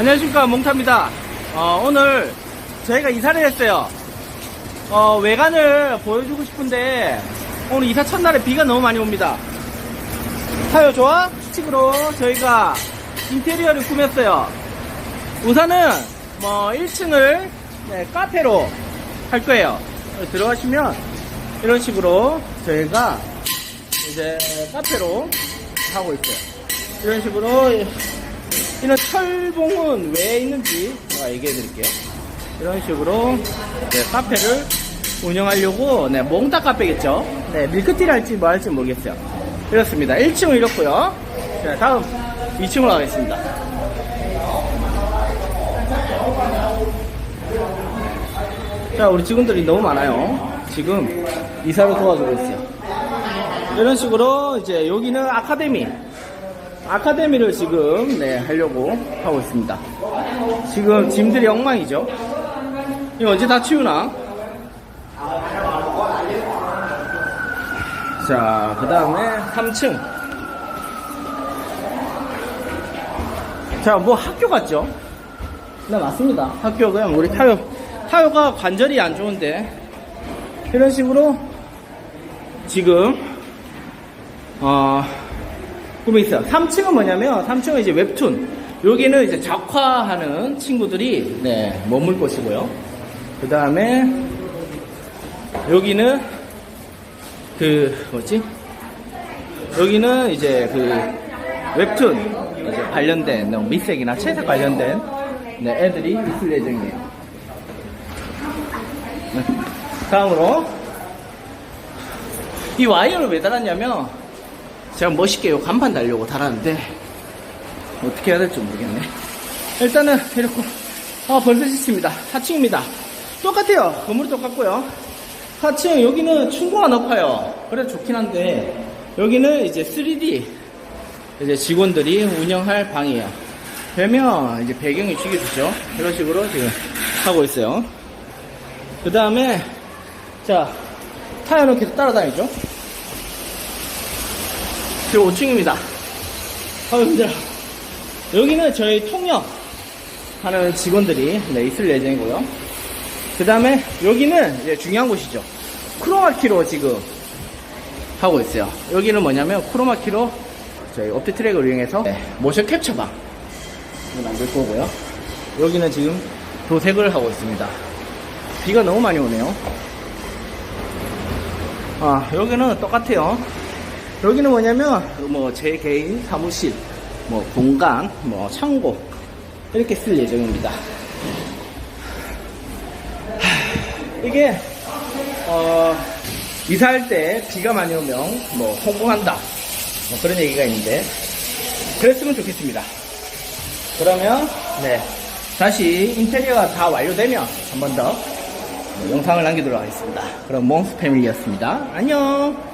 안녕하십니까 몽타입니다. 어, 오늘 저희가 이사를 했어요. 어, 외관을 보여주고 싶은데 오늘 이사 첫날에 비가 너무 많이 옵니다. 타요 좋아? 식으로 저희가 인테리어를 꾸몄어요. 우선은 뭐 1층을 네, 카페로 할 거예요. 들어가시면 이런 식으로 저희가 이제 카페로 하고 있어요. 이런 식으로 이런 철봉은 왜 있는지 제가 얘기해 드릴게요. 이런 식으로 네, 카페를 운영하려고 네, 몽타 카페겠죠. 네, 밀크티를 할지 뭐 할지 모르겠어요. 이렇습니다. 1층은 이렇고요. 자, 다음 2층으로 가겠습니다. 자, 우리 직원들이 너무 많아요. 지금 이사를 도와주고 있어요. 이런 식으로 이제 여기는 아카데미. 아카데미를 지금 네, 하려고 하고 있습니다. 지금 짐들이 엉망이죠. 이거 언제 다 치우나? 자, 그 다음에 3층. 자, 뭐 학교 같죠? 네, 맞습니다. 학교 그냥 우리 타요. 타요가 관절이 안 좋은데, 이런 식으로 지금, 어, 꿈이 있어요. 3층은 뭐냐면 3층은 이제 웹툰. 여기는 이제 작화하는 친구들이 네, 머물 곳이고요. 그 다음에 여기는 그 뭐지? 여기는 이제 그 웹툰 이제 관련된 뭐 밑색이나 채색 관련된 네, 애들이 있을 예정이에요. 네. 다음으로 이 와이어를 왜 달았냐면 제가 멋있게 요 간판 달려고 달았는데 어떻게 해야 될지 모르겠네. 일단은 이렇게 아 벌써 지칩니다. 4층입니다. 똑같아요. 건물이 똑같고요. 4층 여기는 충고가 높아요. 그래서 좋긴 한데 여기는 이제 3D 이제 직원들이 운영할 방이에요. 되면 이제 배경이 죽여주죠. 이런 식으로 지금 하고 있어요. 그 다음에 자 타이어는 계속 따라다니죠 지금 5층입니다. 아유, 힘들어. 여기는 저희 통역 하는 직원들이 네, 있을 예정이고요. 그 다음에 여기는 이제 중요한 곳이죠. 크로마키로 지금 하고 있어요. 여기는 뭐냐면 크로마키로 저희 업트 트랙을 이용해서 네, 모션 캡처방 만들 거고요. 여기는 지금 도색을 하고 있습니다. 비가 너무 많이 오네요. 아, 여기는 똑같아요. 여기는 뭐냐면 뭐 제 개인 사무실, 뭐 공간, 뭐 창고 이렇게 쓸 예정입니다. 하, 이게 어, 이사할 때 비가 많이 오면 뭐 성공한다 뭐 그런 얘기가 있는데 그랬으면 좋겠습니다. 그러면 네 다시 인테리어가 다 완료되면 한 번 더 영상을 남기도록 하겠습니다. 그럼 몽스 패밀리였습니다. 안녕.